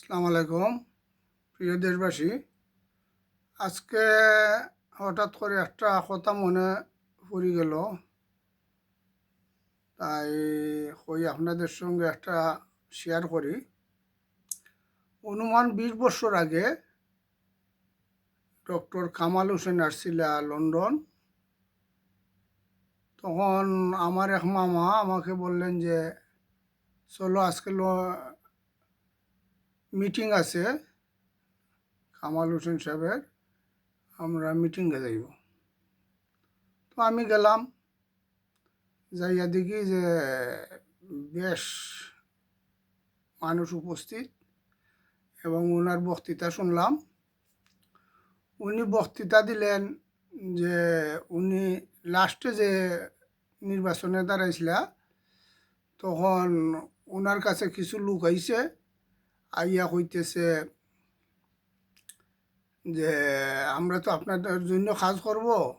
আসসালামু আলাইকুম, প্রিয় দেশবাসী। আজকে হঠাৎ করে একটা কথা মনে পড়ে গেল। তাই কই আপনাদের সঙ্গে একটা শেয়ার করি। অনুমান বিশ বছর আগে ডক্টর কামাল হোসেন আসছিল লন্ডন। তখন আমার এক মামা আমাকে বললেন যে, চলো আজকে মিটিং আছে, কামাল হোসেন সাহেবের। আমরা মিটিংয়ে যাইব। তো আমি গেলাম, যাইয়া দেখি যে বেশ মানুষ উপস্থিত এবং ওনার বক্তৃতা শুনলাম। উনি বক্তৃতা দিলেন যে উনি লাস্টে যে নির্বাচনে দাঁড়াইছিল, তখন ওনার কাছে কিছু লোক আইছে। আইয়া কইতেছে যে, আমরা তো আপনাদের জন্য কাজ করব,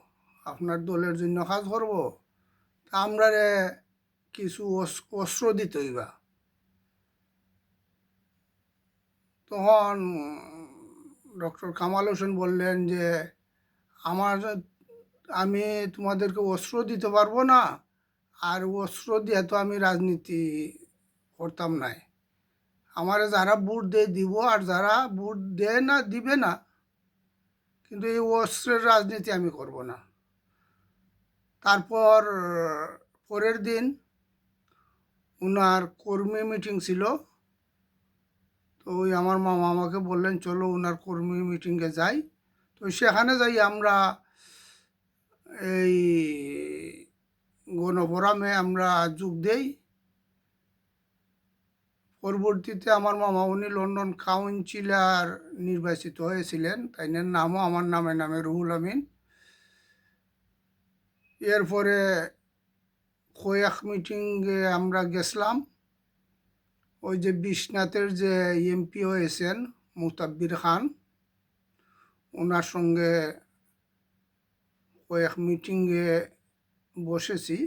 আপনার দলের জন্য কাজ করব। তা আমরা কিছু অস- অস্ত্র দিতে হইবা। তখন ডক্টর কামাল হোসেন বললেন যে, আমার আমি তোমাদেরকে অস্ত্র দিতে পারব না, আর অস্ত্র দিয়ে তো আমি রাজনীতি করতাম নাই। আমারে যারা বুট দেয় দিব আর যারা বুট দেয় না, দিবে না, কিন্তু এই অস্ত্রের রাজনীতি আমি করব না। তারপর, পরের দিন ওনার কর্মী মিটিং ছিল। তো ওই আমার মামা আমাকে বললেন, চলো ওনার কর্মী মিটিংয়ে যাই। তো সেখানে যাই আমরা এই গণফোরামে আমরা যোগ দেই। পরবর্তীতে আমার মামা উনি লন্ডন কাউন্সিলার নির্বাচিত হয়েছিলেন তাইনের নামও আমার নামে নামে রুহুল আমিন। এরপরে কয়েক মিটিংয়ে আমরা গেছিলাম। ওই যে বিশ্বনাথের যে এমপি হয়েছেন মুতাব্বির খান, ওনার সঙ্গে কয়েক মিটিংয়ে বসেছি।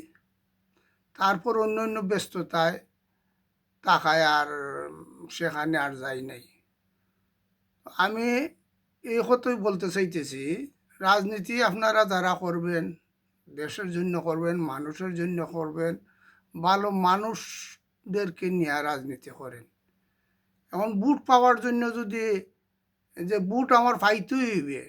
তারপর অন্য অন্য ব্যস্ততায় তাকায় আর সেখানে আর যাই নাই। আমি এই কথাই বলতে চাইতেছি, রাজনীতি আপনারা যারা করবেন, দেশের জন্য করবেন, মানুষের জন্য করবেন, ভালো মানুষদেরকে নিয়ে রাজনীতি করেন। এখন বুট পাওয়ার জন্য যদি, যে বুট আমার পাইতেই হইবে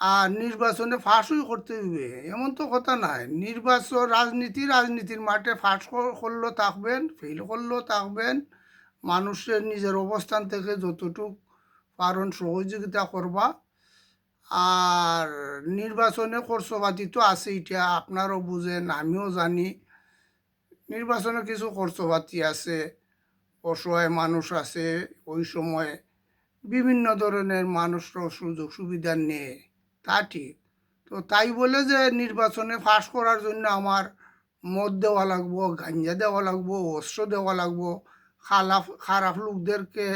আর নির্বাচনে ফাঁসই করতে হইবে এমন তো কথা নাই নির্বাচন রাজনীতি রাজনীতির মাঠে ফাঁস করলেও থাকবেন ফেল করলেও থাকবেন। মানুষের নিজের অবস্থান থেকে যতটুক পারণ সহযোগিতা করবা। আর নির্বাচনে খরচপাতি তো আছে এটা আপনারও বুঝেন, আমিও জানি। নির্বাচনে কিছু খরচপাতি আছে, অসহায় মানুষ আছে, ওই সময় বিভিন্ন ধরনের মানুষরাও সুযোগ সুবিধা নেয়। তা ঠিক। তো তাই বলে যে নির্বাচনে ফাঁস করার জন্য আমার মদ দেওয়া লাগবো, গাঞ্জা দেওয়া লাগবো, অস্ত্র দেওয়া লাগবো খারাপ খারাপ লোকদেরকে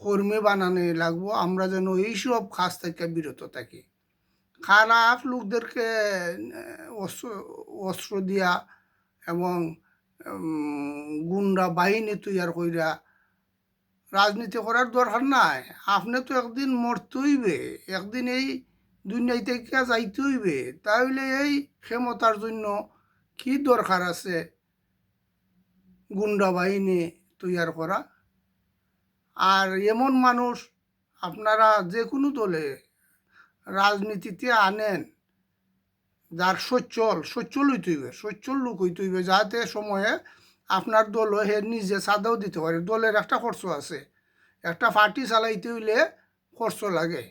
কর্মী বানানো লাগবো। আমরা যেন এইসব কাজ থেকে বিরত থাকি। খারাপ লোকদেরকে অস্ত্র অস্ত্র দিয়া এবং গুন্ডা বাহিনী তৈয়ার কইরা রাজনীতি করার দরকার নাই। আপনি তো একদিন মরতে হইবে একদিন এই দুনিয়ায় থেকে যাইতে হইবে। তাহলে এই ক্ষমতার জন্য কি দরকার আছে? গুন্ডা বাহিনী তৈয়ার করা। আর এমন মানুষ আপনারা যে কোনো দলে রাজনীতিতে আনেন, যার সচ্ছল সচ্ছল হইতে হইবে, সচ্ছল লোক হইতে হইবে, যাতে সময়ে আপনার দল হে নিজে সাদাও দিতে পারে। দলের একটা খরচ আছে। একটা পার্টি চালাইতে হইলে খরচ লাগে।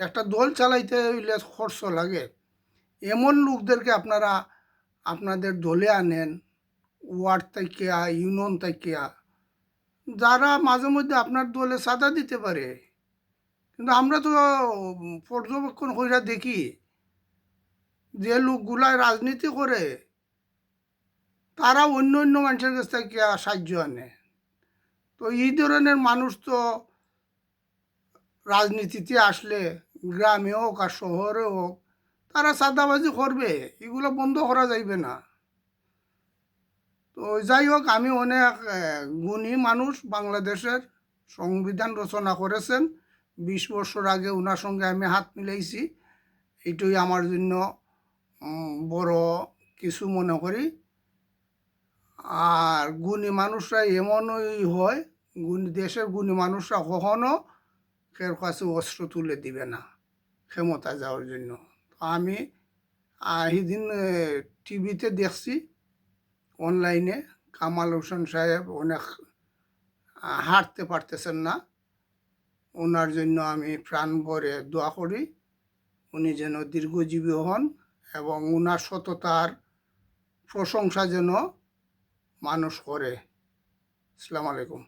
একটা দল চালাইতে হইলে খরচ লাগে। এমন লোকদেরকে আপনারা, আপনাদের দলে আনেন, ওয়ার্ড থেকে, ইউনিয়ন থেকে, যারা মাঝে মধ্যে আপনার দলে সাদা দিতে পারে। কিন্তু আমরা তো পর্যবেক্ষণ কইরা দেখি, যে লোকগুলা রাজনীতি করে, তারা অন্য অন্য মানুষের কাছ থেকে সাহায্য আনে। তো এই ধরনের মানুষ তো রাজনীতিতে আসলে গ্রামে হোক আর শহরে হোক, তারা সাদাবাজি করবে, এগুলো বন্ধ করা যাইবে না। তো যাই হোক, আমি অনেক গুণী মানুষ বাংলাদেশের সংবিধান রচনা করেছেন। বিশ বছর আগে ওনার সঙ্গে আমি হাত মিলাইছি। এটাই আমার জন্য বড় কিছু মনে করি। আর গুণী মানুষরা এমনই হয়, গুণী, দেশের গুণী মানুষরা কখনো কেউ কাছে অস্ত্র তুলে দিবে না। ক্ষমতা যাওয়ার জন্য। তো আমি সেদিন টিভিতে দেখছি, অনলাইনে কামাল হোসেন সাহেব অনেক হাঁটতে পারতেছেন না। ওনার জন্য আমি প্রাণ ভরে দোয়া করি, উনি যেন দীর্ঘজীবী হন এবং ওনার সততার প্রশংসা যেন মানুষ করে। আসসালামু আলাইকুম।